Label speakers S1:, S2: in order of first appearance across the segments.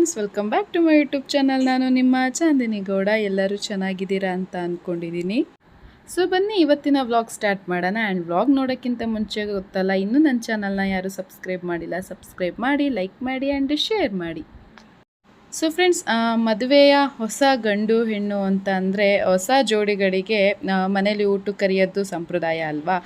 S1: Friends welcome back to my YouTube channel ನಾನು ನಿಮ್ಮ ಚಾಂದಿನಿ ಗೌಡ. ಎಲ್ಲರೂ ಚೆನ್ನಾಗಿದ್ದೀರಾ ಅಂತ ಅಂದ್ಕೊಂಡಿದ್ದೀನಿ ಸೊ ಬನ್ನಿ, ಇವತ್ತಿನ ವ್ಲಾಗ್ ಸ್ಟಾರ್ಟ್ ಮಾಡೋಣ. ಆ್ಯಂಡ್ ವ್ಲಾಗ್ ನೋಡೋಕ್ಕಿಂತ ಮುಂಚೆ ಗೊತ್ತಲ್ಲ, ಇನ್ನೂ ನನ್ನ ಚಾನಲ್ನ ಯಾರು ಸಬ್ಸ್ಕ್ರೈಬ್ ಮಾಡಿಲ್ಲ ಸಬ್ಸ್ಕ್ರೈಬ್ ಮಾಡಿ ಲೈಕ್ ಮಾಡಿ ಆ್ಯಂಡ್ ಶೇರ್ ಮಾಡಿ. ಸೊ ಫ್ರೆಂಡ್ಸ್ ಮದುವೆಯ ಹೊಸ ಗಂಡು, ಹೆಣ್ಣು ಅಂತ ಅಂದರೆ ಹೊಸ ಜೋಡಿಗಳಿಗೆ ಮನೇಲಿ ಊಟಕ್ಕೆ ಕರೆಯೋದು ಸಂಪ್ರದಾಯ ಅಲ್ವಾ?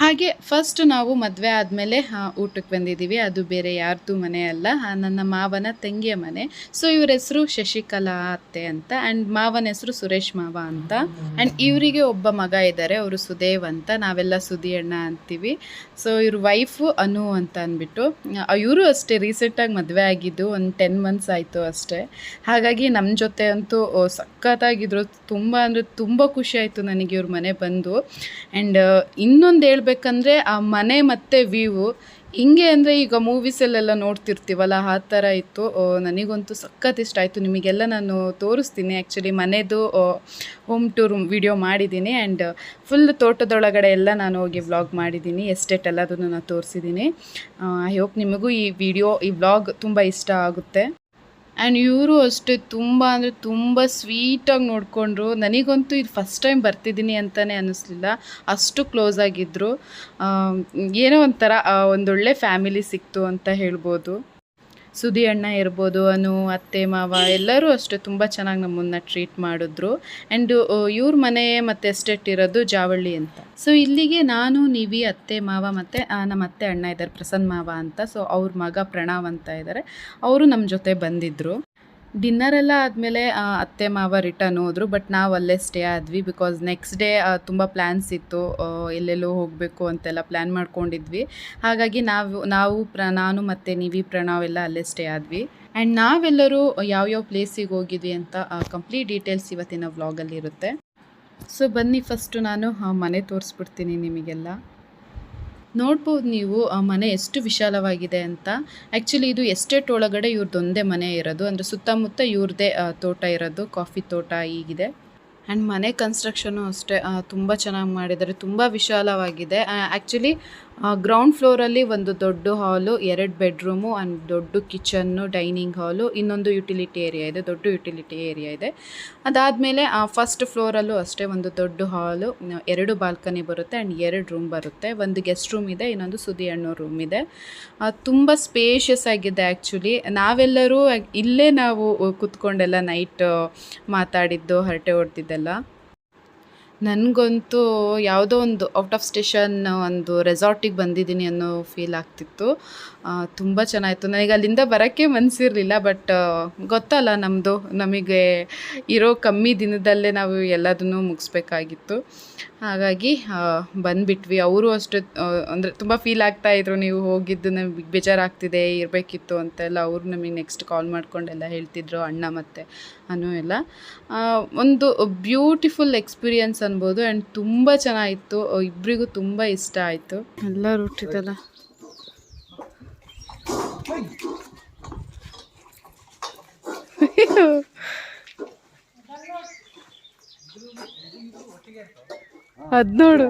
S1: ಹಾಗೆ ಫಸ್ಟ್ ನಾವು ಮದುವೆ ಆದಮೇಲೆ ಊಟಕ್ಕೆ ಬಂದಿದ್ದೀವಿ. ಅದು ಬೇರೆ ಯಾರ್ದು ಮನೆ ಅಲ್ಲ. ನನ್ನ ಮಾವನ ತಂಗಿಯ ಮನೆ. ಸೊ ಇವ್ರ ಹೆಸರು ಶಶಿಕಲಾ ಅತ್ತೆ ಅಂತ ಆ್ಯಂಡ್ ಮಾವನ ಹೆಸರು ಸುರೇಶ್ ಮಾವ ಅಂತ. ಆ್ಯಂಡ್ ಇವರಿಗೆ ಒಬ್ಬ ಮಗ ಇದ್ದಾರೆ, ಅವರು ಸುದೇವ್ ಅಂತ. ನಾವೆಲ್ಲ ಸುದಿ ಅಣ್ಣ ಅಂತೀವಿ. ಸೊ ಇವ್ರ ವೈಫು ಅನು ಅಂತ ಅಂದ್ಬಿಟ್ಟು ಇವರು ಅಷ್ಟೇ ರೀಸೆಂಟಾಗಿ ಮದುವೆ ಆಗಿದ್ದು ಒಂದು ಟೆನ್ ಮಂತ್ಸ್ ಆಯಿತು ಅಷ್ಟೇ. ಹಾಗಾಗಿ ನಮ್ಮ ಜೊತೆ ಅಂತೂ ಸಖತ್ತಾಗಿದ್ರು. ತುಂಬ ಅಂದರೆ ತುಂಬ ಖುಷಿ ಆಯಿತು ನನಗೆ ಇವ್ರ ಮನೆ ಬಂದು. ಆ್ಯಂಡ್ ಇನ್ನೊಂದು ಹೇಳ್ಬೇಕಂದ್ರೆ, ಆ ಮನೆ ಮತ್ತು ವ್ಯೂ. ಹಿಂಗೆ ಅಂದರೆ ಈಗ ಮೂವೀಸಲ್ಲೆಲ್ಲ ನೋಡ್ತಿರ್ತೀವಲ್ಲ, ಆ ಥರ ಇತ್ತು. ನನಗಂತೂ ಸಖತ್ ಇಷ್ಟ ಆಯಿತು. ನಿಮಗೆಲ್ಲ ನಾನು ತೋರಿಸ್ತೀನಿ. ಆ್ಯಕ್ಚುಲಿ ಮನೆದು ಹೋಮ್ ಟೂರ್ ವಿಡಿಯೋ ಮಾಡಿದ್ದೀನಿ. ಆ್ಯಂಡ್ ಫುಲ್ ತೋಟದೊಳಗಡೆ ಎಲ್ಲ ನಾನು ಹೋಗಿ ವ್ಲಾಗ್ ಮಾಡಿದ್ದೀನಿ. ಎಸ್ಟೇಟ್ ಎಲ್ಲದನ್ನು ನಾನು ತೋರಿಸಿದ್ದೀನಿ. ಐ ಹೋಪ್ ನಿಮಗೂ ಈ ವಿಡಿಯೋ ಈ ವ್ಲಾಗ್ ತುಂಬ ಇಷ್ಟ ಆಗುತ್ತೆ. ಆ್ಯಂಡ್ ಇವರು ಅಷ್ಟೇ ತುಂಬ ಅಂದರೆ ತುಂಬ ಸ್ವೀಟಾಗಿ ನೋಡಿಕೊಂಡ್ರು. ನನಗಂತೂ ಇದು ಫಸ್ಟ್ ಟೈಮ್ ಬರ್ತಿದ್ದೀನಿ ಅಂತಲೇ ಅನ್ನಿಸ್ಲಿಲ್ಲ ಅಷ್ಟು ಕ್ಲೋಸ್ ಆಗಿದ್ದರು ಏನೋ ಒಂಥರ ಒಂದೊಳ್ಳೆ ಫ್ಯಾಮಿಲಿ ಸಿಕ್ತು ಅಂತ ಹೇಳ್ಬೋದು. ಸುದಿ ಅಣ್ಣ ಇರ್ಬೋದು, ಅನು, ಅತ್ತೆ, ಮಾವ ಎಲ್ಲರೂ ಅಷ್ಟೇ ತುಂಬ ಚೆನ್ನಾಗಿ ನಮ್ಮನ್ನ ಟ್ರೀಟ್ ಮಾಡಿದ್ರು. ಆ್ಯಂಡ್ ಇವ್ರ ಮನೆ ಮತ್ತು ಎಸ್ಟೇಟ್ ಇರೋದು ಜಾವಳ್ಳಿ ಅಂತ. ಸೊ ಇಲ್ಲಿಗೆ ನಾನು, ನೀವಿ, ಅತ್ತೆ, ಮಾವ ಮತ್ತು ನಮ್ಮ ಅತ್ತೆ ಅಣ್ಣ ಇದ್ದಾರೆ, ಪ್ರಸನ್ನ ಮಾವ ಅಂತ. ಸೊ ಅವ್ರ ಮಗ ಪ್ರಣವ್ ಅಂತ ಇದ್ದಾರೆ. ಅವರು ನಮ್ಮ ಜೊತೆ ಬಂದಿದ್ದರು ಡಿನ್ನರ್ ಎಲ್ಲ ಆದಮೇಲೆ ಅತ್ತೆ ಮಾವ ರಿಟರ್ನ್ ಹೋದರು, ಬಟ್ ನಾವು ಅಲ್ಲೇ ಸ್ಟೇ ಆದ್ವಿ ಬಿಕಾಸ್ ನೆಕ್ಸ್ಟ್ ಡೇ ತುಂಬ ಪ್ಲ್ಯಾನ್ಸ್ ಇತ್ತು ಎಲ್ಲೆಲ್ಲೋ ಹೋಗಬೇಕು ಅಂತೆಲ್ಲ ಪ್ಲ್ಯಾನ್ ಮಾಡ್ಕೊಂಡಿದ್ವಿ. ಹಾಗಾಗಿ ನಾವು ನಾವು ಪ್ರ, ನಾನು ಮತ್ತು ನೀವಿ ಪ್ರಣಾವ್ ಎಲ್ಲ ಅಲ್ಲೇ ಸ್ಟೇ ಆದ್ವಿ. ಆ್ಯಂಡ್ ನಾವೆಲ್ಲರೂ ಯಾವ್ಯಾವ ಪ್ಲೇಸಿಗೆ ಹೋಗಿದ್ವಿ ಅಂತ ಕಂಪ್ಲೀಟ್ ಡೀಟೇಲ್ಸ್ ಇವತ್ತಿನ ವ್ಲಾಗಲ್ಲಿ ಇರುತ್ತೆ. ಸೊ ಬನ್ನಿ ಫಸ್ಟು ನಾನು ಮನೆ ತೋರಿಸ್ಬಿಡ್ತೀನಿ ನಿಮಗೆಲ್ಲ. ನೋಡ್ಬೋದು ನೀವು, ಆ ಮನೆ ಎಷ್ಟು ವಿಶಾಲವಾಗಿದೆ ಅಂತ. ಆ್ಯಕ್ಚುಲಿ ಇದು ಎಸ್ಟೇಟ್ ಒಳಗಡೆ ಇವ್ರದ್ದೊಂದೇ ಮನೆ ಇರೋದು. ಅಂದರೆ ಸುತ್ತಮುತ್ತ ಇವ್ರದ್ದೇ ತೋಟ ಇರೋದು. ಕಾಫಿ ತೋಟ ಈಗಿದೆ ಆ್ಯಂಡ್ ಮನೆ ಕನ್ಸ್ಟ್ರಕ್ಷನು ಅಷ್ಟೇ ತುಂಬ ಚೆನ್ನಾಗಿ ಮಾಡಿದ್ದಾರೆ. ತುಂಬ ವಿಶಾಲವಾಗಿದೆ. ಆ್ಯಕ್ಚುಲಿ ಗ್ರೌಂಡ್ ಫ್ಲೋರಲ್ಲಿ ಒಂದು ದೊಡ್ಡ ಹಾಲು ಎರಡು ಬೆಡ್ರೂಮು ಆ್ಯಂಡ್ ದೊಡ್ಡ ಕಿಚನ್ನು ಡೈನಿಂಗ್ ಹಾಲು ಇನ್ನೊಂದು ಯುಟಿಲಿಟಿ ಏರಿಯಾ ಇದೆ ದೊಡ್ಡ ಯುಟಿಲಿಟಿ ಏರಿಯಾ ಇದೆ. ಅದಾದಮೇಲೆ ಫಸ್ಟ್ ಫ್ಲೋರಲ್ಲೂ ಅಷ್ಟೇ ಒಂದು ದೊಡ್ಡ ಹಾಲು ಎರಡು ಬಾಲ್ಕನಿ ಬರುತ್ತೆ ಆ್ಯಂಡ್ ಎರಡು ರೂಮ್ ಬರುತ್ತೆ. ಒಂದು ಗೆಸ್ಟ್ ರೂಮ್ ಇದೆ ಇನ್ನೊಂದು ಸುದಿ ಅಣ್ಣೋ ರೂಮ್ ಇದೆ. ಆ, ತುಂಬ ಸ್ಪೇಷಿಯಸ್ ಆಗಿದೆ ಆ್ಯಕ್ಚುಲಿ ನಾವೆಲ್ಲರೂ ಇಲ್ಲೇ ನಾವು ಕುತ್ಕೊಂಡೆಲ್ಲ ನೈಟ್ ಮಾತಾಡಿದ್ದು ಹರಟೆ ಹೊಡೆದಿದ್ದೆಲ್ಲ. ನನಗಂತೂ ಯಾವುದೋ ಒಂದು ಔಟ್ ಆಫ್ ಸ್ಟೇಷನ್ ಒಂದು ರೆಸಾರ್ಟಿಗೆ ಬಂದಿದ್ದೀನಿ ಅನ್ನೋ ಫೀಲ್ ಆಗ್ತಿತ್ತು. ತುಂಬ ಚೆನ್ನಾಗಿತ್ತು. ನನಗೆ ಅಲ್ಲಿಂದ ಬರೋಕ್ಕೆ ಮನಸ್ಸಿರಲಿಲ್ಲ ಬಟ್ ಗೊತ್ತಲ್ಲ ನಮ್ಮದು ನಮಗೆ ಇರೋ ಕಮ್ಮಿ ದಿನದಲ್ಲೇ ನಾವು ಎಲ್ಲದನ್ನು ಮುಗಿಸ್ಬೇಕಾಗಿತ್ತು. ಹಾಗಾಗಿ ಬಂದುಬಿಟ್ವಿ. ಅವರು ಅಷ್ಟು ಅಂದರೆ ತುಂಬ ಫೀಲ್ ಆಗ್ತಾಯಿದ್ರು ನೀವು ಹೋಗಿದ್ದು ನಮಗೆ ಬೇಜಾರಾಗ್ತಿದೆ, ಇರಬೇಕಿತ್ತು ಅಂತೆಲ್ಲ. ಅವರು ನಮಗೆ ನೆಕ್ಸ್ಟ್ ಕಾಲ್ ಮಾಡ್ಕೊಂಡೆಲ್ಲ ಹೇಳ್ತಿದ್ರು, ಅಣ್ಣ ಮತ್ತು ಅನು ಎಲ್ಲ. ಒಂದು ಬ್ಯೂಟಿಫುಲ್ ಎಕ್ಸ್ಪೀರಿಯನ್ಸ್ ಅನ್ಬೋದು ಆ್ಯಂಡ್ ತುಂಬ ಚೆನ್ನಾಗಿತ್ತು. ಇಬ್ಬರಿಗೂ ತುಂಬ ಇಷ್ಟ ಆಯಿತು. ಎಲ್ಲರೂ ರೂಟಿದಲ್ಲ ಅದ್ ನೋಡು.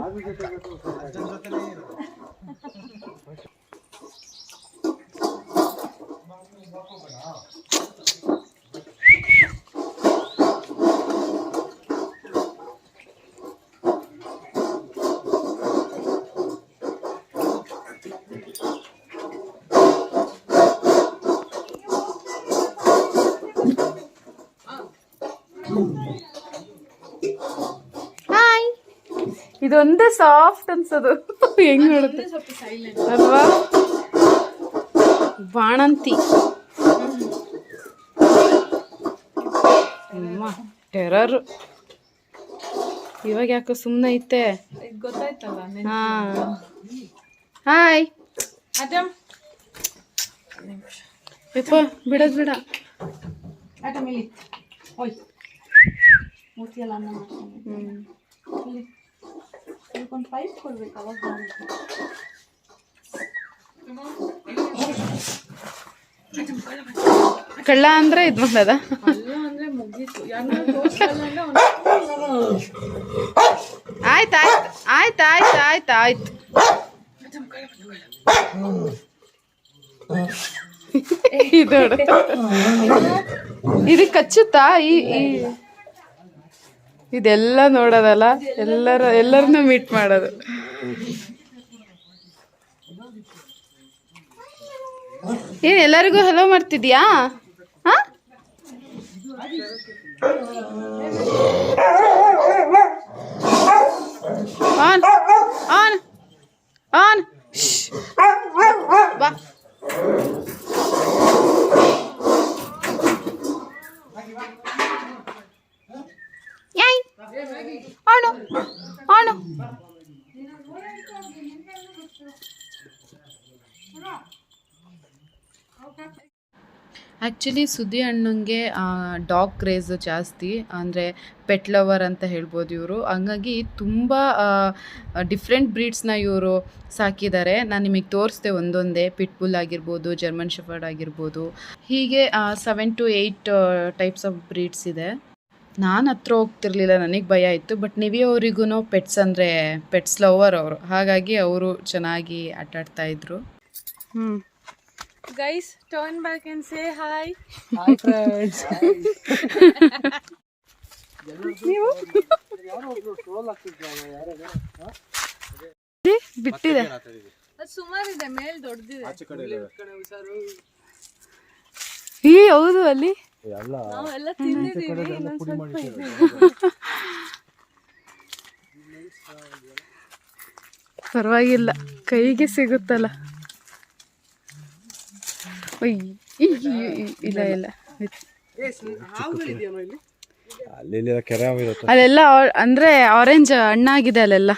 S1: ಇದೊಂದೇ ಸಾಫ್ಟ್ ಅನ್ಸೋದು. ಹೆಂಗ್ ನೋಡುತ್ತೆ ಅಲ್ವಾ? ಬಾಣಂತಿ. ಟೆರರ್ ಇವಾಗ ಯಾಕೋ ಸುಮ್ಮನೆ ಐತೆ
S2: ಗೊತ್ತಾಯ್ತಲ್ಲ
S1: ಹಾಯ್ ಯಪ್ಪ ಬಿಡೋದ್ ಬೇಡ.
S2: ಆಟ ಮೇಲೆ. ಓಯ್ ಅದಕ್ಕೊಂದು ಪೈಪ್ ಕೊಡ್ಬೇಕು ಅವಾಗ.
S1: ಕಳ್ಳ ಅಂದ್ರೆ ಇದು ಮಾಡದ
S2: ಅಲ್ಲ ಅಂದ್ರೆ ಮುಗೀತು.
S1: ಆಯ್ತು ಆಯ್ತು ಆಯ್ತು ಆಯ್ತು ಆಯ್ತು ಆಯ್ತು. ಇದು ನೋಡು. ಇದು ಕಚ್ಚುತ್ತಾ? ಈ ಈ- ಇದೆಲ್ಲ ನೋಡೋದಲ್ಲ ಎಲ್ಲರ ಎಲ್ಲರನ್ನೂ ಮೀಟ್ ಮಾಡೋದು. ಏನ್ ಎಲ್ಲರಿಗೂ ಹಲೋ ಮಾಡ್ತಿದ್ಯಾ? ಆನ್ ಆನ್ ಆನ್. ಬಾ. ಯಾಯ್ ಆಣು ಆಣು ಆ್ಯಕ್ಚುಲಿ ಸುದ್ದಿ ಅಣ್ಣಂಗೆ ಡಾಗ್ ಕ್ರೇಜು ಜಾಸ್ತಿ. ಅಂದರೆ ಪೆಟ್ ಲವರ್ ಅಂತ ಹೇಳ್ಬೋದು ಇವರು. ಹಂಗಾಗಿ ತುಂಬ ಡಿಫ್ರೆಂಟ್ ಬ್ರೀಡ್ಸ್ನ ಇವರು ಸಾಕಿದ್ದಾರೆ. ನಾನು ನಿಮಗೆ ತೋರಿಸ್ದೆ ಒಂದೊಂದೇ. ಪಿಟ್ಬುಲ್ ಆಗಿರ್ಬೋದು ಜರ್ಮನ್ ಶೆಫರ್ಡ್ ಆಗಿರ್ಬೋದು. ಹೀಗೆ seven to eight types of breeds ಇದೆ. ನಾನು ಹತ್ರ ಹೋಗ್ತಿರ್ಲಿಲ್ಲ ನನಗೆ ಭಯ ಇತ್ತು. ಬಟ್ ನಿವಿ ಅವರಿಗೂ ಪೆಟ್ಸ್ ಅಂದರೆ ಪೆಟ್ಸ್ ಲವರ್ ಅವರು. ಹಾಗಾಗಿ ಅವರು ಚೆನ್ನಾಗಿ ಆಟಾಡ್ತಾ ಇದ್ರು. ಹ್ಞೂ
S2: guys turn back and say hi
S1: ಬಿಟ್ಟಿದೆ.
S2: ಅದು ಸುಮಾರಿದೆ ಮೇಲ್ ದೊಡ್ಡದಿದೆ
S1: ಈ ಹೌದು ಅಲ್ಲಿ.
S2: ನಾವೆಲ್ಲ ತಿಂದಿದ್ದೀವಿ ಇನ್ನೊಂದ್ ಸ್ವಲ್ಪ ಇದೆ.
S1: ಪರವಾಗಿಲ್ಲ ಕೈಗೆ ಸಿಗುತ್ತಲ್ಲ. ಇಲ್ಲ ಇಲ್ಲ.
S3: ಅಲ್ಲಿ ಕೆರೆ ಇರುತ್ತೆ?
S1: ಅಲ್ಲೆಲ್ಲ ಅಂದ್ರೆ ಆರೆಂಜ್ ಹಣ್ಣಾಗಿದೆ ಅಲ್ಲೆಲ್ಲ.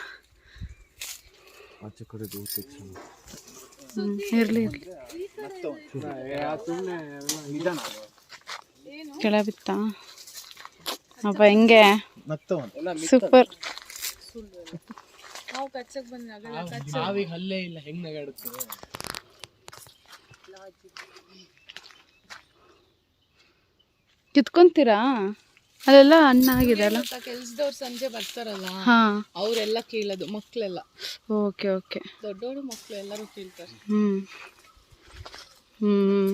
S1: ಇರ್ಲಿ ಇರ್ಲಿ. ಕೆಳ ಬಿತ್ತ ಅಪ್ಪ ಹೆಂಗೆ? ಸೂಪರ್.
S2: ನಾವು ಕಚ್ಚಕ್ ಕಚ್ಚ.
S4: ನಾವೀಗ ಹಲ್ಲೇ ಇಲ್ಲ ಹೆಂಗ್ ನಗಾಡುತ್ತೆ?
S1: ಕಿತ್ಕೊಂತೀರಾ? ಅಲ್ಲೆಲ್ಲ ಆಗಿದೆ ಅಲ್ಲ?
S2: ಕೆಲ್ಸದವ್ರು ಸಂಜೆ ಬರ್ತಾರಲ್ಲ
S1: ಹಾ.
S2: ಅವರೆಲ್ಲ ಕೀಳೋದು ಮಕ್ಕಳೆಲ್ಲ
S1: ಓಕೆ ಓಕೆ.
S2: ದೊಡ್ಡವರು ಮಕ್ಳು ಎಲ್ಲರೂ ಕೀಳ್ತಾರೆ.
S1: ಹ್ಮ್. ಹ್ಮ್.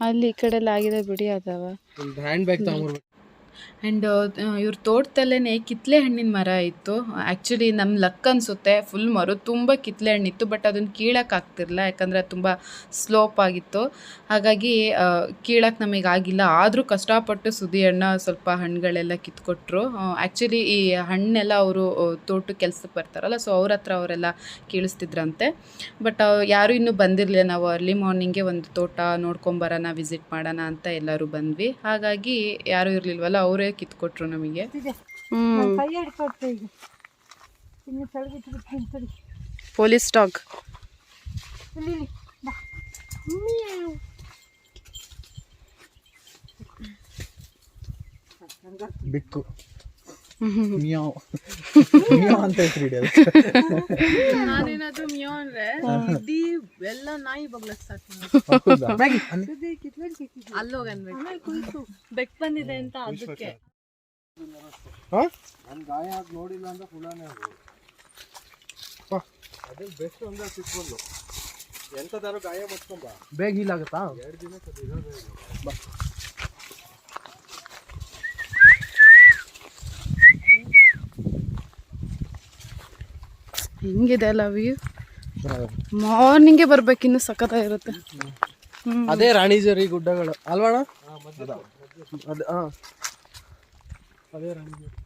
S1: ಅಲ್ಲಿ ಈ ಕಡೆ ಎಲ್ಲ ಆಗಿದೆ ಬಿಡಿ ಅದಾವ.
S4: Hand bag ತಗೊಂಡ್ಬರ್ಬೇಕು.
S1: ಆ್ಯಂಡ್ ಇವ್ರ ತೋಟದಲ್ಲೇ ಕಿತ್ಲೆ ಹಣ್ಣಿನ ಮರ ಇತ್ತು. ಆ್ಯಕ್ಚುಲಿ ನಮ್ಮ ಲಕ್ ಅನಿಸುತ್ತೆ. ಫುಲ್ ಮರ, ತುಂಬ ಕಿತ್ಲೆ ಹಣ್ಣಿತ್ತು ಬಟ್ ಅದನ್ನು ಕೀಳಕ್ಕೆ ಆಗ್ತಿರಲಿಲ್ಲ. ಯಾಕಂದರೆ ತುಂಬ ಸ್ಲೋಪ್ ಆಗಿತ್ತು. ಹಾಗಾಗಿ ಕೀಳಕ್ಕೆ ನಮಗೆ ಆಗಿಲ್ಲ. ಆದರೂ ಕಷ್ಟಪಟ್ಟು ಸುದಿ ಹಣ್ಣ ಸ್ವಲ್ಪ ಹಣ್ಣುಗಳೆಲ್ಲ ಕಿತ್ಕೊಟ್ರು. ಆ್ಯಕ್ಚುಲಿ ಈ ಹಣ್ಣೆಲ್ಲ ಅವರು ತೋಟ ಕೆಲ್ಸಕ್ಕೆ ಬರ್ತಾರಲ್ಲ ಸೊ ಅವ್ರ ಹತ್ರ ಅವರೆಲ್ಲ ಕೀಳಿಸ್ತಿದ್ರಂತೆ. ಬಟ್ ಯಾರೂ ಇನ್ನೂ ಬಂದಿರಲಿಲ್ಲ. ನಾವು ಅರ್ಲಿ ಮಾರ್ನಿಂಗೆ ಒಂದು ತೋಟ ನೋಡ್ಕೊಂಬರೋಣ ವಿಸಿಟ್ ಮಾಡೋಣ ಅಂತ ಎಲ್ಲರೂ ಬಂದ್ವಿ. ಹಾಗಾಗಿ ಯಾರೂ ಇರಲಿಲ್ವಲ್ಲ ಅವರೇ ಕಿತ್ಕೊಟ್ರು ನಮಗೆ. Police stock
S3: ಬಿಕ್ಕು. ಮಿಯಾವ್ ಮಿಯಾವ್ ಅಂತ
S2: ನಾನೇನಾದ್ರೂ ಮಿಯೋ ಅಂದ್ರೆ ಇಡೀ ಎಲ್ಲ ನಾಯಿ ಬಗ್ಲಕ್ ಬೆಕ್ ಬಂದಿದೆ ಅಂತ ಅದಕ್ಕೆ.
S3: ನನ್ ಗಾಯ ಆಗಿ ನೋಡಿಲ್ಲ ಅಂದ್ರೆ ಫುಲಾನೇ ಅದು. ಬೆಸ್ಟ್ ಅಂದ್ರೆ ಸಿಕ್ಬಲ್ಲು ಎಂತದಾರು ಗಾಯ ಮಾಡ್ಕೊಂಬ
S4: ಬೇಗ ಇಲ್ಲಾಗತ್ತಾ ಆಗುತ್ತಾ?
S3: ಎರಡು ದಿನ ಅದು ಇರೋದೇ ಇಲ್ಲ. ಬಾ.
S1: ಹೆಂಗಿದೆ ಅಲ್ಲ ವ್ಯೂ ಮಾರ್ನಿಂಗೆ ಬರ್ಬೇಕು ಇನ್ನು ಸಖತ್ತಾಗಿರುತ್ತೆ. ಇರುತ್ತೆ
S4: ಅದೇ ರಾಣಿಜರಿ ಗುಡ್ಡಗಳು. ಅಲ್ವಾಣ ಅದೇ ರಾಣಿಜರಿ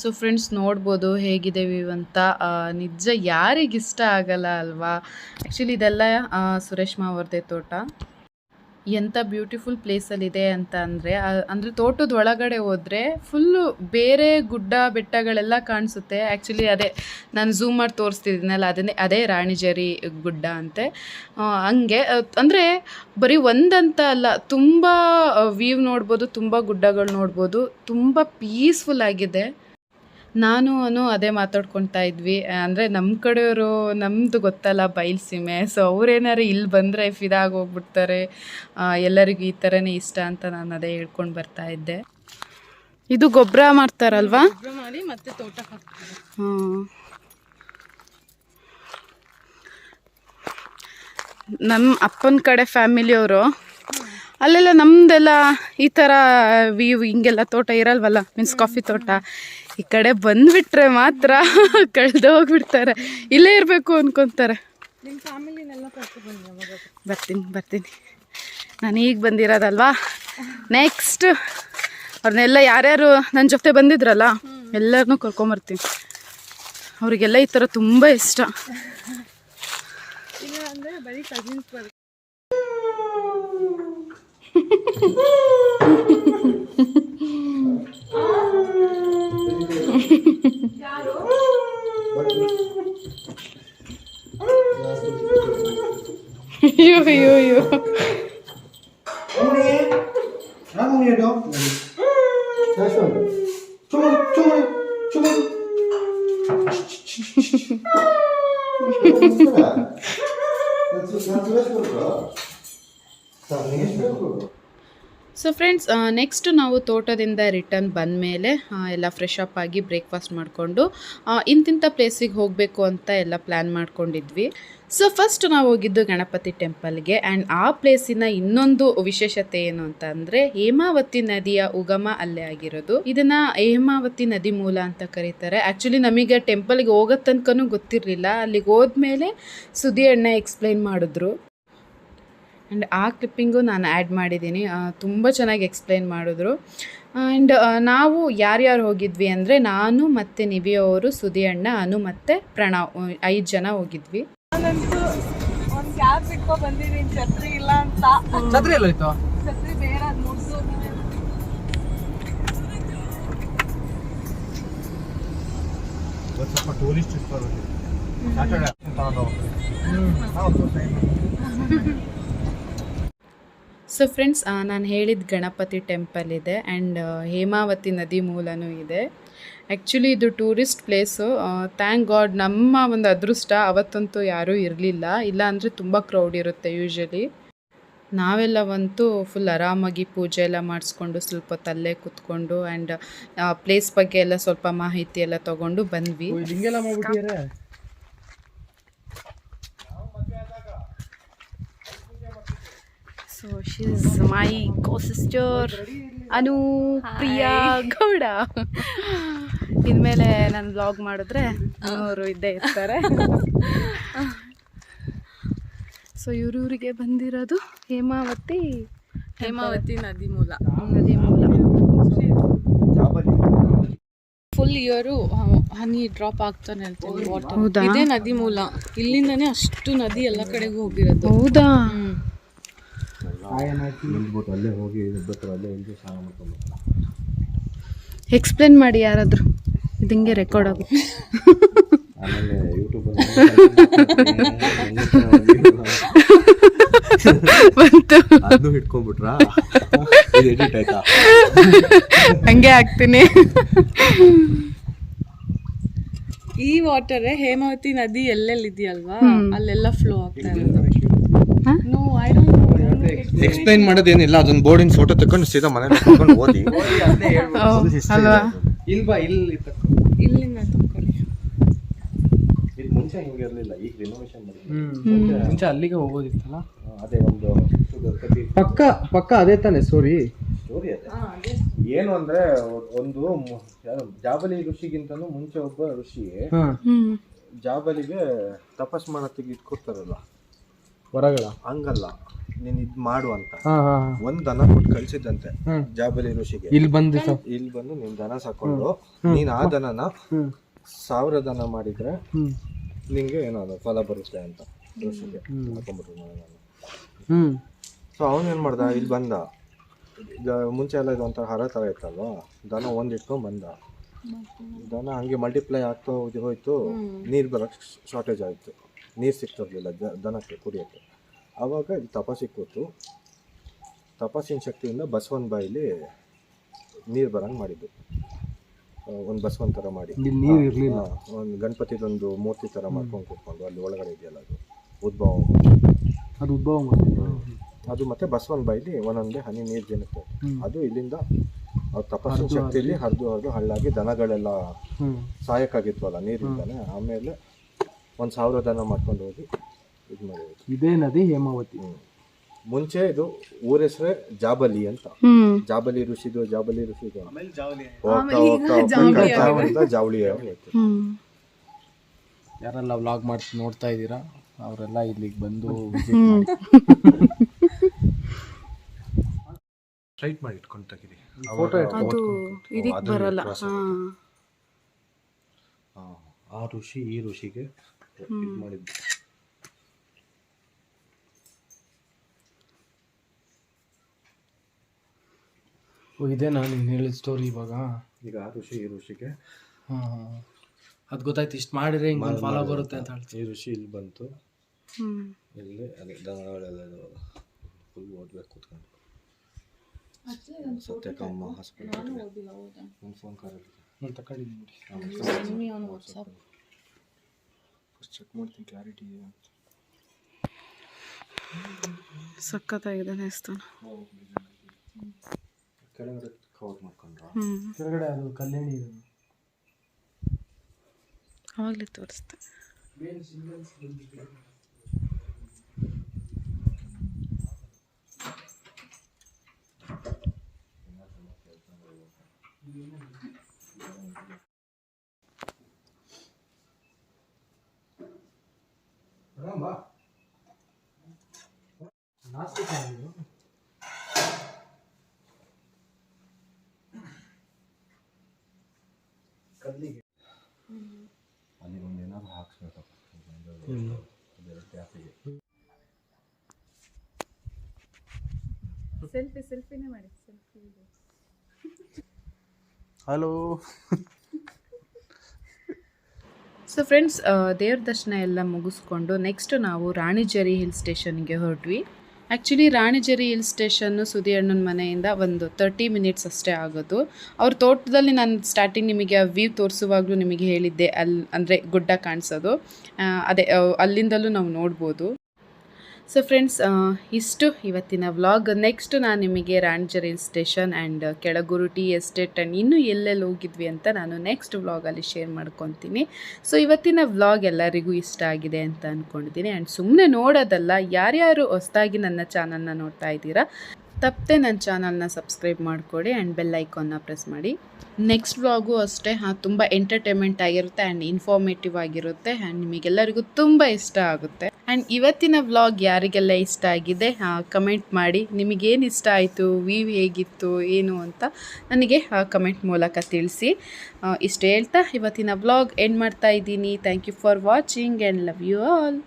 S1: ಸೊ ಫ್ರೆಂಡ್ಸ್ ನೋಡ್ಬೋದು ಹೇಗಿದೆ ವ್ಯೂ ಅಂತ. ನಿಜ ಯಾರಿಗಿಷ್ಟ ಆಗಲ್ಲ ಅಲ್ವಾ? ಆ್ಯಕ್ಚುಲಿ ಇದೆಲ್ಲ ಸುರೇಶ್ ಮಾವರ್ದೆ ತೋಟ. ಎಂಥ ಬ್ಯೂಟಿಫುಲ್ ಪ್ಲೇಸಲ್ಲಿದೆ ಅಂತ ಅಂದರೆ ಅಂದರೆ ತೋಟದ ಒಳಗಡೆ ಹೋದರೆ ಫುಲ್ಲು ಬೇರೆ ಗುಡ್ಡ ಬೆಟ್ಟಗಳೆಲ್ಲ ಕಾಣಿಸುತ್ತೆ. ಆ್ಯಕ್ಚುಲಿ ಅದೇ ನಾನು ಝೂಮ್ ಮಾಡಿ ತೋರಿಸ್ತಿದ್ದೀನಲ್ಲ, ಅದನ್ನೇ, ಅದೇ ರಾಣಿಜೇರಿ ಗುಡ್ಡ ಅಂತೆ. ಹಂಗೆ ಅಂದರೆ ಬರೀ ಒಂದಂತ ಅಲ್ಲ, ತುಂಬ ವ್ಯೂ ನೋಡ್ಬೋದು, ತುಂಬ ಗುಡ್ಡಗಳು ನೋಡ್ಬೋದು, ತುಂಬ ಪೀಸ್ಫುಲ್ ಆಗಿದೆ. ನಾನು ಅವನು ಅದೇ ಮಾತಾಡ್ಕೊತಾ ಇದ್ವಿ. ಅಂದರೆ ನಮ್ಮ ಕಡೆಯವರು ನಮ್ಮದು ಗೊತ್ತಲ್ಲ ಬಯಲ್ಸೀಮೆ ಸೊ ಅವ್ರೇನಾರು ಇಲ್ಲಿ ಬಂದರೆ ಫಿದಾಗಿ ಹೋಗ್ಬಿಡ್ತಾರೆ ಎಲ್ಲರಿಗೂ ಈ ಥರನೇ ಇಷ್ಟ ಅಂತ ನಾನು ಅದೇ ಹೇಳ್ಕೊಂಡು ಬರ್ತಾ ಇದ್ದೆ. ಇದು ಗೊಬ್ಬರ ಮಾಡ್ತಾರಲ್ವಾ?
S2: ಮಾಡಿ ಮತ್ತೆ ತೋಟ ಹಾಕ್ತಾರೆ.
S1: ನಮ್ಮ ಅಪ್ಪನ ಕಡೆ ಫ್ಯಾಮಿಲಿಯವರು ಅಲ್ಲೆಲ್ಲ ನಮ್ದೆಲ್ಲ ಈ ಥರ ವ್ಯೂ ಹಿಂಗೆಲ್ಲ ತೋಟ ಇರಲ್ವಲ್ಲ? ಮೀನ್ಸ್ ಕಾಫಿ ತೋಟ. ಈ ಕಡೆ ಬಂದ್ಬಿಟ್ರೆ ಮಾತ್ರ ಕಳೆದು ಹೋಗ್ಬಿಡ್ತಾರೆ. ಇಲ್ಲೇ ಇರಬೇಕು ಅನ್ಕೊಂತಾರೆ. ಬರ್ತೀನಿ ಬರ್ತೀನಿ. ನಾನು ಈಗ ಬಂದಿರೋದಲ್ವಾ? ನೆಕ್ಸ್ಟ್ ಅವ್ರನ್ನೆಲ್ಲ ಯಾರ್ಯಾರು ನನ್ನ ಜೊತೆ ಬಂದಿದ್ರಲ್ಲ ಎಲ್ಲರನ್ನೂ ಕರ್ಕೊಂಬರ್ತೀನಿ. ಅವರಿಗೆಲ್ಲ ಈ ಥರ ತುಂಬ ಇಷ್ಟ.
S2: ಬರೀ
S1: Jojo, jojo. ಫ್ರೆಂಡ್ಸ್ ನೆಕ್ಸ್ಟ್ ನಾವು ತೋಟದಿಂದ ರಿಟರ್ನ್ ಬಂದಮೇಲೆ ಎಲ್ಲ ಫ್ರೆಶ್ ಅಪ್ ಆಗಿ ಬ್ರೇಕ್ಫಾಸ್ಟ್ ಮಾಡಿಕೊಂಡು ಇಂತಿಂಥ ಪ್ಲೇಸಿಗೆ ಹೋಗಬೇಕು ಅಂತ ಎಲ್ಲ ಪ್ಲ್ಯಾನ್ ಮಾಡ್ಕೊಂಡಿದ್ವಿ. ಸೊ ಫಸ್ಟ್ ನಾವು ಹೋಗಿದ್ದು ಗಣಪತಿ ಟೆಂಪಲ್ಗೆ ಆ್ಯಂಡ್ ಆ ಪ್ಲೇಸಿನ ಇನ್ನೊಂದು ವಿಶೇಷತೆ ಏನು ಅಂತ ಅಂದರೆ, ಹೇಮಾವತಿ ನದಿಯ ಉಗಮ ಅಲ್ಲೇ ಆಗಿರೋದು. ಇದನ್ನ ಹೇಮಾವತಿ ನದಿ ಮೂಲ ಅಂತ ಕರೀತಾರೆ. ಆ್ಯಕ್ಚುಲಿ ನಮಗೆ ಟೆಂಪಲ್ಗೆ ಹೋಗೋ ತನಕನೂ ಗೊತ್ತಿರಲಿಲ್ಲ. ಅಲ್ಲಿಗೆ ಹೋದ್ಮೇಲೆ ಸುದಿ ಅಣ್ಣ ಎಕ್ಸ್ಪ್ಲೈನ್ ಮಾಡಿದ್ರು. ಆ್ಯಂಡ್ ಆ ಕ್ಲಿಪ್ಪಿಂಗು ನಾನು ಆ್ಯಡ್ ಮಾಡಿದ್ದೀನಿ. ತುಂಬ ಚೆನ್ನಾಗಿ ಎಕ್ಸ್ಪ್ಲೈನ್ ಮಾಡಿದ್ರು. ಆ್ಯಂಡ್ ನಾವು ಯಾರ್ಯಾರು ಹೋಗಿದ್ವಿ ಅಂದರೆ ನಾನು ಮತ್ತು ನಿವಿಯವರು ಸುದಿ ಅಣ್ಣ ಅನು ಮತ್ತು ಪ್ರಣವ್ ಐದು ಜನ ಹೋಗಿದ್ವಿ.
S2: ನಾನಂತೂ ಒಂದು ಕ್ಯಾಬ್ ಇಟ್ಕೊ ಬಂದಿದ್ದೀನಿ ಛತ್ರಿ ಇಲ್ಲ ಅಂತ.
S4: ಛತ್ರಿ
S2: ಛತ್ರಿ ಬೇಡ
S3: ಸ್ವಲ್ಪ ಟೂರಿಸ್ಟ್ ಬರೋದು ಸಾಟರ್ಡೆ ತಗೊಂಡು
S1: ಸೊ ಫ್ರೆಂಡ್ಸ್ ನಾನು ಹೇಳಿದ ಗಣಪತಿ ಟೆಂಪಲ್ ಇದೆ ಆ್ಯಂಡ್ ಹೇಮಾವತಿ ನದಿ ಮೂಲನೂ ಇದೆ. ಆ್ಯಕ್ಚುಲಿ ಇದು ಟೂರಿಸ್ಟ್ ಪ್ಲೇಸು ಥ್ಯಾಂಕ್ ಗಾಡ್ ನಮ್ಮ ಒಂದು ಅದೃಷ್ಟ ಅವತ್ತಂತೂ ಯಾರೂ ಇರಲಿಲ್ಲ. ಇಲ್ಲ ಅಂದರೆ ತುಂಬ ಕ್ರೌಡ್ ಇರುತ್ತೆ ಯೂಶ್ವಲಿ ನಾವೆಲ್ಲವಂತೂ ಫುಲ್ ಆರಾಮಾಗಿ ಪೂಜೆ ಎಲ್ಲ ಮಾಡಿಸ್ಕೊಂಡು ಸ್ವಲ್ಪ ತಲ್ಲೇ ಕೂತ್ಕೊಂಡು ಆ್ಯಂಡ್ ಪ್ಲೇಸ್ ಬಗ್ಗೆ ಎಲ್ಲ ಸ್ವಲ್ಪ ಮಾಹಿತಿ ಎಲ್ಲ ತೊಗೊಂಡು ಬಂದ್ವಿ. So she's my co sister Anu Priya Gowda. ಇನ್ಮೇಲೆ ನಾನು ಬ್ಲಾಗ್ ಮಾಡಿದ್ರೆ ಅವರು ಇದ್ದೇ ಇರ್ತಾರೆ. ಸೊ ಇವರಿಗೆ ಬಂದಿರೋದು ಹೇಮಾವತಿ
S2: ಹೇಮಾವತಿ ನದಿ ಮೂಲ.
S1: ನದಿ ಮೂಲ.
S2: ಫುಲ್ ಇಯರು ಹನಿ ಡ್ರಾಪ್ ಆಗ್ತಾನೆ ಇರ್ತೀನಿ ವಾಟರ್? ಇದೇ ನದಿ ಮೂಲ. ಇಲ್ಲಿಂದಾನೇ ಅಷ್ಟು ನದಿ ಎಲ್ಲ ಕಡೆಗೂ ಹೋಗಿರೋದು.
S1: ಹೌದಾ?
S3: ನಿಲ್ಬಿಟ್ಟು ಅಲ್ಲೇ ಹೋಗಿ ಇದ್ದತ್ರ ಅಲ್ಲೇ ಇದ್ದು ಸ್ನಾನ ಮಾಡ್ಕೊಂಡು
S1: ಎಕ್ಸ್ಪ್ಲೇನ್ ಮಾಡಿ ಯಾರಾದರೂ. ಇದು ಹಿಂಗೆ ರೆಕಾರ್ಡ್ ಆಗುತ್ತೆ.
S3: ಆಮೇಲೆ ಯೂಟ್ಯೂಬಲ್ಲಿ
S1: ಬಂತು.
S3: ಅದನ್ನು ಹಿಡ್ಕೊಂಡ್ಬಿಟ್ರಾ ಇದು ಎಡಿಟ್ ಆಯ್ತಾ?
S1: ಹಂಗೆ ಆಗ್ತೀನಿ
S2: ಈ ವಾಟರ್ ಹೇಮಾವತಿ ನದಿ ಎಲ್ಲೆಲ್ಲಿದೆಯಲ್ವಾ? ಅಲ್ಲೆಲ್ಲ ಫ್ಲೋ ಆಗ್ತಾ ಇರೋದು. ನೋ ಐ ಡೋಂಟ್
S3: ಎಕ್ಸ್ಪ್ಲೈನ್ ಮಾಡೋದೇನಿಲ್ಲ ಅದೊಂದು ಬೋರ್ಡಿನ ಫೋಟೋ ತಕೊಂಡು ಸೀದಾ ಮನೆ ತಗೊಂಡು ಓದಿ.
S1: ಅಲ್ವಾ?
S4: ಇಲ್ಲಿ ಬಾ ಇಲ್ಲಿ.
S2: ಇಲ್ಲಿಂದ ತಗೊಳ್ಳಿ
S3: ಇದು ಮುಂಚೆ ಹಿಂಗಿರ್ಲಿಲ್ಲ ಈಗ ರಿನೋವೇಷನ್ ಮಾಡಿದ್ರು
S4: ಮುಂಚೆ ಅಲ್ಲಿಗೆ ಹೋಗೋದಿತ್ತಲ್ಲ?
S3: ಅದೇ ಒಂದು
S4: ಪಕ್ಕ ಪಕ್ಕ ಅದೇ ತಾನೆ ಸ್ಟೋರಿ
S3: ಸ್ಟೋರಿ ಅದೇ. ಏನು ಅಂದ್ರೆ ಒಂದು ಜಾಬಲಿ ಋಷಿಗಿಂತನೂ ಮುಂಚೆ ಒಬ್ಬ ಋಷಿ. ಜಾಬಲಿಗೆ ತಪಸ್ ಮಾಡತ್ತಿಗೆ ಇಟ್ಕೊಡ್ತಾರಲ್ಲ.
S4: ಹೊರಗಳ
S3: ಹಂಗಲ್ಲ. ನೀನ್ ಇದ್ ಮಾಡು ಅಂತ.
S4: ಹಾ ಹಾ ಹಾ.
S3: ಒಂದ್ ದನ ಕೊಟ್ಟು ಕಳ್ಸಿದ್ದಂತೆ ಜಾಬಲಿ ಋಷಿಗೆ.
S4: ಇಲ್ಲಿ ಬಂದು
S3: ಇಲ್ಲಿ ಬಂದು ನೀನ್ ದನ ಸಾಕೊಂಡು ನೀನ್ ಆ ದನನ ಸಾವಿರ ದನ ಮಾಡಿದ್ರೆ ನಿಂಗೆ ಏನೋ ಫಲ ಬರುತ್ತೆ ಅಂತ ಋಷಿಗೆ.
S4: ಹ್ಮ್.
S3: ಸೊ ಅವನ್ ಏನ್ ಮಾಡ್ದ? ಇಲ್ಲಿ ಬಂದ. ಈಗ ಮುಂಚೆ ಎಲ್ಲ ಇದೊಂಥರ ಹರ ತರ ಇತ್ತಲ್ವಾ? ದನ ಒಂದ್ ಇಟ್ಕೊಂಡ್ ಬಂದ. ದನ ಹಂಗೆ ಮಲ್ಟಿಪ್ಲೈ ಆಗ್ತಾ ಹೋಗಿ ಹೋಯ್ತು. ನೀರು ಬರಕ್ ಶಾರ್ಟೇಜ್ ಆಯಿತು. ನೀರು ಸಿಗ್ತಿರ್ಲಿಲ್ಲ ದ ದನಕ್ಕೆ ಕುಡಿಯೋಕ್ಕೆ. ಆವಾಗ ಇಲ್ಲಿ ತಪಾಸಿಗೆ ಕೂತು ತಪಾಸಿನ ಶಕ್ತಿಯಿಂದ ಬಸವನ ಬಾಯಿಲಿ ನೀರು ಬರಂಗೆ ಮಾಡಿದ್ದು. ಒಂದು ಬಸವನ ಥರ ಮಾಡಿ.
S4: ನೀರು ಇರಲಿಲ್ಲ.
S3: ಒಂದು ಗಣಪತಿದೊಂದು ಮೂರ್ತಿ ಥರ ಮಾಡ್ಕೊಂಡು ಕೂತ್ಕೊಂಡು ಅಲ್ಲಿ ಒಳಗಡೆ ಇದೆಯಲ್ಲ ಅದು ಉದ್ಭವ.
S4: ಅದು ಉದ್ಭವ
S3: ಅದು ಮತ್ತೆ ಬಸವನ ಬಾಯಿಲಿ ಒಂದೊಂದೇ ಹನಿ ನೀರು
S4: ಜನಕ್ಕೆ
S3: ಅದು ಇಲ್ಲಿಂದ ತಪಸ್ಸಿನ ಶಕ್ತಿಯಲ್ಲಿ ಹರಿದು. ಹರಿದು ಹಳ್ಳಾಗಿ ದನಗಳೆಲ್ಲ
S4: ಸಾಯಕ್ಕಾಗಿತ್ತು
S3: ಅಲ್ಲ ನೀರಿಂದಾನೆ ಆಮೇಲೆ ಒಂದು ಸಾವಿರ ದನ ಮಾಡ್ಕೊಂಡು ಹೋಗಿ ಇದು
S4: ನದಿ ಹೇಮಾವತಿ
S3: ಮುಂಚೆ ಇದು ಊರ ಹೆಸರೇ ಜಾಬಲಿ ಅಂತ. ಜಾಬಲಿ ಋಷಿದು ಜಾಬಲಿ ಋಷಿದು ಹೋಗ್ತಾ ಹೋಗ್ತಾ ಹೋಗ್ತಾ ಹೋಗ್ತಾ ಜಾವಳಿ ಆಗೋಯ್ತು.
S4: ಯಾರೆಲ್ಲ ವ್ಲಾಗ್ ಮಾಡಿ ನೋಡ್ತಾ ಇದ್ದೀರಾ? ಅವರೆಲ್ಲ ಇಲ್ಲಿಗೆ ಬಂದು ಮಾಡಿ.
S3: ಸ್ಟ್ರೈಟ್ ಮಾಡಿ ಇಟ್ಕೊಂಡು ತೆಗೀರಿ.
S4: ಫೋಟೋ
S1: ಅದು ಇದಕ್ಕೆ ಬರಲ್ಲ. ಹಾ.
S3: ಆ ಋಷಿ ಈ ಋಷಿಗೆ ಇದು ಮಾಡಿದ್ದು.
S4: ಓ ನಾನು ನೀನು ಹೇಳಿದ ಸ್ಟೋರಿ ಇವಾಗ.
S3: ಈಗ ಆ ಋಷಿ ಈ ಋಷಿಗೆ.
S4: ಹಾಂ ಅದು ಗೊತ್ತಾಯ್ತು ಇಷ್ಟು ಮಾಡಿದ್ರೆ ಹಿಂಗೆ ಒಂದು ಫಾಲೋ ಬರುತ್ತೆ ಅಂತ ಹೇಳ್ತೀನಿ
S3: ಈ ಋಷಿ ಇಲ್ಲಿ ಬಂತು.
S1: ಹ್ಮ್.
S3: ಇಲ್ಲಿ ಅದೇ ದನಗಳೆಲ್ಲ ಫುಲ್ ಓದ್ಬೇಕು ಕೂತ್ಕೊಂಡು. ಸತ್ಯಕಮ್ಮ ಹಾಸ್ಪಿಟಲ್ ಒಂದು ಫೋನ್ ಕಾಲ್
S4: ನಾನು ತಗೊಂಡಿದ್ದೀನಿ ನೋಡಿ
S3: ಚೆಕ್ ಮಾಡ್ತೀನಿ ಕ್ಲಾರಿಟಿ ಅಂತ.
S1: ಸಖತ್ತಾಗಿದೆ ನೇಸ್ತಾನ
S3: ಕೆಳಗಡೆ ಕವರ್ ಮಾಡ್ಕೊಂಡ್ರ?
S4: ಕೆಳಗಡೆ ಅದು ಕಲ್ಯಾಣಿ ಇದೆ.
S1: ಅವಾಗಲೇ ತೋರಿಸ್ತೆ.
S3: ಅಲ್ಲಿ ಒಂದು ಏನಾದ್ರು ಹಾಕ್ಸ್ಬೇಕಪ್ಪ ಅದೆರಡು ಗ್ಯಾಪಿಗೆ
S1: ಸೆಲ್ಫಿ ಸೆಲ್ಫಿನೇ ಮಾಡಿ ಸೆಲ್ಫಿ
S4: ಹಲೋ
S1: ಸೊ ಫ್ರೆಂಡ್ಸ್ ದೇವ್ರ ದರ್ಶನ ಎಲ್ಲ ಮುಗಿಸ್ಕೊಂಡು ನೆಕ್ಸ್ಟ್ ನಾವು ರಾಣಿಜರಿ ಹಿಲ್ ಸ್ಟೇಷನ್ಗೆ ಹೊರಟ್ವಿ. ಆ್ಯಕ್ಚುಲಿ ರಾಣಿಜೇರಿ ಹಿಲ್ ಸ್ಟೇಷನ್ನು ಸುದಿಯಣ್ಣನ ಮನೆಯಿಂದ ಒಂದು ತರ್ಟಿ ಮಿನಿಟ್ಸ್ ಅಷ್ಟೇ ಆಗೋದು. ಅವ್ರ ತೋಟದಲ್ಲಿ ನಾನು ಸ್ಟಾರ್ಟಿಂಗ್ ನಿಮಗೆ ಆ ವ್ಯೂ ತೋರಿಸುವಾಗಲೂ ನಿಮಗೆ ಹೇಳಿದ್ದೆ. ಅಲ್ಲಿ ಅಂದರೆ ಗುಡ್ಡ ಕಾಣಿಸೋದು. ಅದೇ ಅಲ್ಲಿಂದಲೂ ನಾವು ನೋಡ್ಬೋದು. ಸೊ ಫ್ರೆಂಡ್ಸ್ ಇಷ್ಟು ಇವತ್ತಿನ ವ್ಲಾಗ್ ನೆಕ್ಸ್ಟ್ ನಾನು ನಿಮಗೆ Ranijhari station and Kelagur tea estate and ಇನ್ನೂ ಎಲ್ಲೆಲ್ಲಿ ಹೋಗಿದ್ವಿ ಅಂತ ನಾನು ನೆಕ್ಸ್ಟ್ ವ್ಲಾಗಲ್ಲಿ ಶೇರ್ ಮಾಡ್ಕೊತೀನಿ. ಸೊ ಇವತ್ತಿನ ವ್ಲಾಗ್ ಎಲ್ಲರಿಗೂ ಇಷ್ಟ ಆಗಿದೆ ಅಂತ ಅಂದ್ಕೊಂಡಿದ್ದೀನಿ ಆ್ಯಂಡ್ ಸುಮ್ಮನೆ ನೋಡೋದಲ್ಲ, ಯಾರ್ಯಾರು ಹೊಸದಾಗಿ ನನ್ನ ಚಾನಲ್ನ ನೋಡ್ತಾ ಇದ್ದೀರಾ ತಪ್ಪದೆ ನನ್ನ ಚಾನಲ್ನ ಸಬ್ಸ್ಕ್ರೈಬ್ ಮಾಡಿಕೊಡಿ ಆ್ಯಂಡ್ ಬೆಲ್ ಐಕಾನ್ನ ಪ್ರೆಸ್ ಮಾಡಿ. ನೆಕ್ಸ್ಟ್ ವ್ಲಾಗು ಅಷ್ಟೇ. ಹಾಂ, ತುಂಬ ಎಂಟರ್ಟೈನ್ಮೆಂಟ್ ಆಗಿರುತ್ತೆ ಆ್ಯಂಡ್ ಇನ್ಫಾರ್ಮೇಟಿವ್ ಆಗಿರುತ್ತೆ ಆ್ಯಂಡ್ ನಿಮಗೆಲ್ಲರಿಗೂ ತುಂಬ ಇಷ್ಟ ಆಗುತ್ತೆ. ಆ್ಯಂಡ್ ಇವತ್ತಿನ ವ್ಲಾಗ್ ಯಾರಿಗೆಲ್ಲ ಇಷ್ಟ ಆಗಿದೆ ಕಮೆಂಟ್ ಮಾಡಿ. ನಿಮಗೇನು ಇಷ್ಟ ಆಯಿತು ವೀವ್ ಹೇಗಿತ್ತು, ಏನು ಅಂತ ನನಗೆ ಕಮೆಂಟ್ ಮೂಲಕ ತಿಳಿಸಿ. ಇಷ್ಟು ಹೇಳ್ತಾ, ಇವತ್ತಿನ ವ್ಲಾಗ್ ಎಂಡ್ ಮಾಡ್ತಾ ಇದ್ದೀನಿ. Thank you for watching and love you all